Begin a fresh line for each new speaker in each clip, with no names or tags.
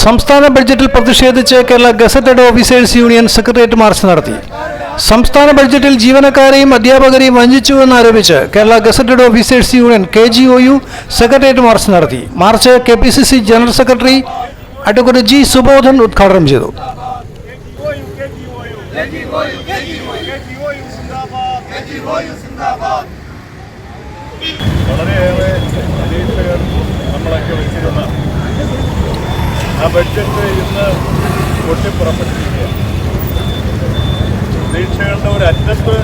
സംസ്ഥാന ബഡ്ജറ്റിൽ പ്രതിഷേധിച്ച് Kerala gazetted officers union secretariat march നടത്തി സംസ്ഥാന ബഡ്ജറ്റിൽ ജീവനക്കാരെയും അധ്യാപകരെയും വഞ്ചിച്ചുവെന്നാരോപിച്ച് Kerala gazetted officers union K G O U secretariat march നടത്തി march K P C C general secretary advocate G Subodhan ഉദ്ഘാടനം ചെയ്തു
വളരെയേറെ പ്രതീക്ഷകൾ നമ്മളൊക്കെ വെച്ചിരുന്ന ആ ബഡ്ജറ്റ് ഇന്ന് പൊട്ടിപ്പുറപ്പെട്ടിരിക്കുക പ്രതീക്ഷകളുടെ ഒരു അറ്റത്ത്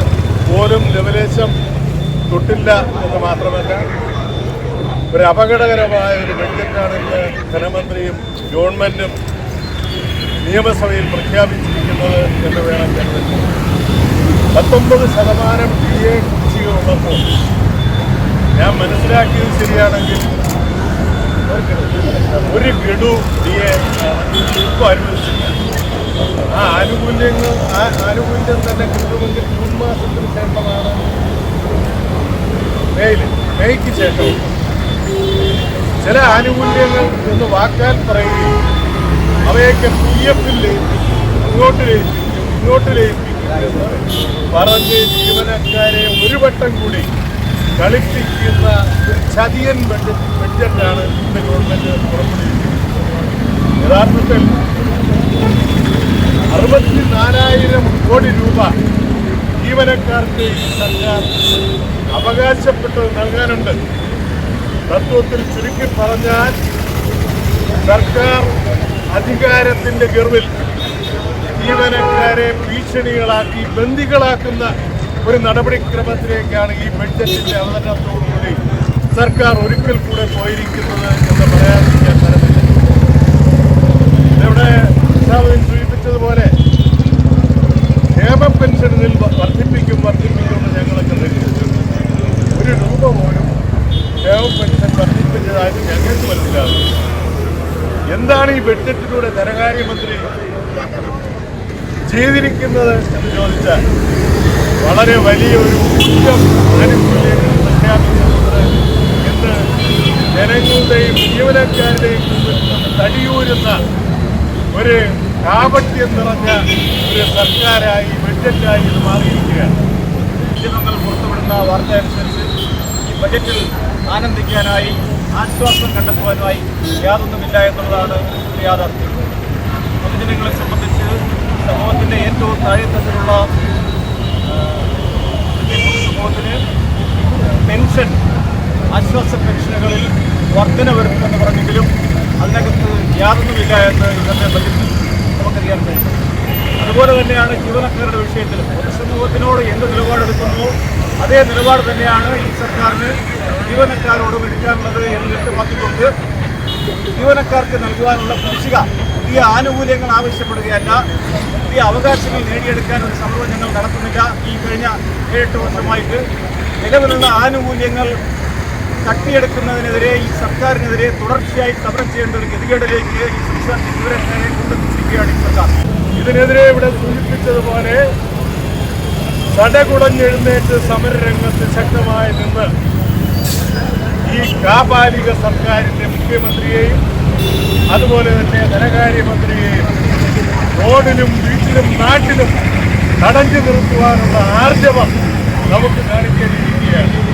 പോലും ലവലേശം തൊട്ടില്ല എന്ന് മാത്രമല്ല ഒരു അപകടകരമായ ഒരു ബഡ്ജറ്റാണ് ഇന്ന് ധനമന്ത്രിയും ഗവൺമെന്റും നിയമസഭയിൽ പ്രഖ്യാപിച്ചിരിക്കുന്നത് എന്ന് വേണം കരുതുന്നത് പത്തൊമ്പത് ശതമാനം ഡി എ കുടിശ്ശികയുള്ളപ്പോൾ ഞാൻ മനസ്സിലാക്കിയത് ശരിയാണെങ്കിൽ ഒരു ഗഡു ഡി എ ഇപ്പോൾ അനുവദിച്ചില്ല ആ ആനുകൂല്യങ്ങൾ ആ ആനുകൂല്യം തന്നെ കിട്ടുമെങ്കിൽ ജൂൺ മാസത്തിന് ശേഷമാണ് മെയിൽ മെയ്ക്ക് ശേഷം ചില ആനുകൂല്യങ്ങൾ എന്ന് വാക്കാൻ പറയുകയും അവയൊക്കെ പി എഫിൽ ഇങ്ങോട്ട് ലയിപ്പിക്കും ഇങ്ങോട്ട് ലയിപ്പിക്കും പറഞ്ഞ് ജീവനക്കാരെ ഒരു വട്ടം കൂടി കളിപ്പിക്കുന്ന ചതിയൻ ബഡ്ജറ്റ് ബഡ്ജറ്റാണ് ഇന്ന് ഗവൺമെന്റ് പുറപ്പെടുവിക്കുന്നത്. യഥാർത്ഥത്തിൽ അറുപത്തി നാലായിരം കോടി രൂപ ജീവനക്കാർക്ക് സർക്കാർ അവകാശപ്പെട്ടത് നൽകാനുണ്ട്. തത്വത്തിൽ ചുരുക്കി പറഞ്ഞാൽ സർക്കാർ അധികാരത്തിന്റെ ഗർവിൽ ജീവനക്കാരെ ഭീഷണികളാക്കി ബന്ദികളാക്കുന്ന ഒരു നടപടിക്രമത്തിലേക്കാണ് ഈ ബഡ്ജറ്റിന്റെ അവതരണത്തോടുകൂടി സർക്കാർ ഒരിക്കൽ കൂടെ പോയിരിക്കുന്നത് എന്ന് പറയാതിരിക്കാൻ തരത്തില്ല ഇവിടെ എല്ലാവരും സൂചിപ്പിച്ചതുപോലെ ക്ഷേമ പെൻഷനിൽ വർദ്ധിപ്പിക്കും വർദ്ധിപ്പിക്കും എന്ന് ഞങ്ങളൊക്കെ നിർദ്ദേശിച്ചു ഒരു രൂപ പോലും ക്ഷേമ പെൻഷൻ വർദ്ധിപ്പിച്ചതായിട്ട് ഞങ്ങൾക്ക് മനസ്സിലാകും എന്താണ് ഈ ബഡ്ജറ്റിലൂടെ ധനകാര്യമന്ത്രി ചെയ്തിരിക്കുന്നത് എന്ന് ചോദിച്ചാൽ വളരെ വലിയ ഒരു ഊർജം ജനങ്ങളുടെയും ജീവനക്കാരുടെയും തടിയൂരുന്ന ഒരു കാപട്യം നിറഞ്ഞ ഒരു സർക്കാരായി ബഡ്ജറ്റായി ഇത് മാറിയിരിക്കുകയാണ്.
മാധ്യമങ്ങൾ പുറത്തുവിടുന്ന വാർത്ത അനുസരിച്ച് ഈ ബജറ്റിൽ ആനന്ദിക്കാനായി ആശ്വാസം കണ്ടെത്തുവാനുമായി യാതൊന്നുമില്ല എന്നുള്ളതാണ് യാഥാർത്ഥ്യം. പൊതുജനങ്ങളെ സംബന്ധിച്ച് സമൂഹത്തിന്റെ ഏറ്റവും താഴെത്തട്ടിലുള്ള സമൂഹത്തിന് പെൻഷൻ ആശ്വാസ പെൻഷനുകളിൽ വർധന വരുത്തുമെന്ന് പറഞ്ഞെങ്കിലും അതിനകത്ത് യാതൊന്നുമില്ല എന്ന് ഇന്നത്തെ ബജറ്റിൽ നമുക്കറിയാൻ കഴിയും. അതുപോലെ തന്നെയാണ് ജീവനക്കാരുടെ വിഷയത്തിൽ. പൊതുസമൂഹത്തിനോട് എന്ത് നിലപാടെടുക്കുന്നു? അതേ നിലപാട് തന്നെയാണ് ഈ സർക്കാരിന് ജീവനക്കാരോടും എടുക്കാനുള്ളത് എന്ന് വ്യക്തമാക്കിക്കൊണ്ട് ജീവനക്കാർക്ക് നൽകുവാനുള്ള കുടിശ്ശിക. പുതിയ ആനുകൂല്യങ്ങൾ ആവശ്യപ്പെടുകയല്ല. പുതിയ അവകാശങ്ങൾ നേടിയെടുക്കാൻ ഒരു സമരം ഞങ്ങൾ നടത്തുന്നില്ല. ഈ കഴിഞ്ഞ ഏഴെട്ട് വർഷമായിട്ട് നിലവിലുള്ള ആനുകൂല്യങ്ങൾ തട്ടിയെടുക്കുന്നതിനെതിരെ ഈ സർക്കാരിനെതിരെ തുടർച്ചയായി സമരം ചെയ്യേണ്ട ഒരു ഗതികേടിലേക്ക് ഈ സംസ്ഥാന ജീവനക്കാരെ കൊണ്ടെത്തിച്ചിരിക്കുകയാണ് ഈ സർക്കാർ.
ഇതിനെതിരെ ഇവിടെ സൂചിപ്പിച്ചതുപോലെ സടകുടഞ്ഞെഴുന്നേറ്റ് സമരരംഗത്ത് ശക്തമായി നിന്ന് കാപാലിക സർക്കാരിന്റെ മുഖ്യമന്ത്രിയെയും അതുപോലെ തന്നെ ധനകാര്യമന്ത്രിയെയും റോഡിലും വീട്ടിലും നാട്ടിലും തടഞ്ഞു നിർത്തുവാനുള്ള ആർജവം നമുക്ക് കാണിക്കേണ്ടിയിരിക്കുകയാണ്